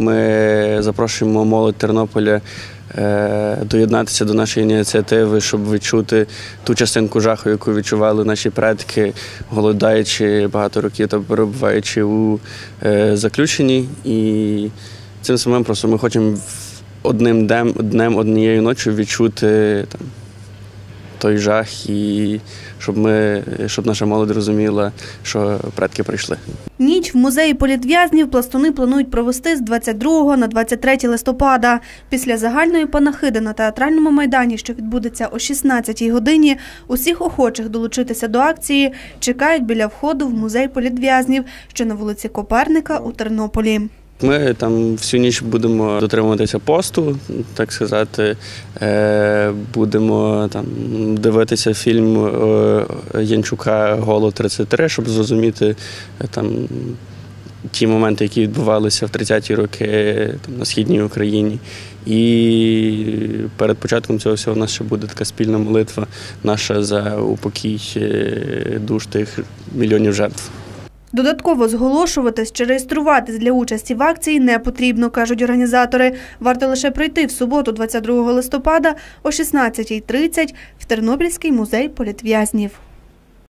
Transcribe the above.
Ми запрошуємо молодь Тернополя е, доєднатися до нашої ініціативи, щоб відчути ту частинку жаху, яку відчували наші предки, голодаючи багато років та перебуваючи у е, заключенні. І цим самим просто ми хочемо одним днем однією ночі відчути там, той жах, і щоб ми, щоб наша молодь розуміла, що предки прийшли. Ніч в музеї політв'язнів пластуни планують провести з 22 на 23 листопада. Після загальної панахиди на театральному майдані, що відбудеться о 16 годині, усіх охочих долучитися до акції чекають біля входу в музей політв'язнів, що на вулиці Коперника у Тернополі. Ми там всю ніч будемо дотримуватися посту, так сказати. Е, Будемо там дивитися фільм е, Янчука Голо 33, щоб зрозуміти е, там ті моменти, які відбувалися в 30-ті роки там, на східній Україні. І перед початком цього всього у нас ще буде така спільна молитва наша за упокій душ тих мільйонів жертв. Додатково зголошуватись чи реєструватись для участі в акції не потрібно, кажуть організатори. Варто лише прийти в суботу, 22 листопада о 16.30 в Тернопільський музей політв'язнів.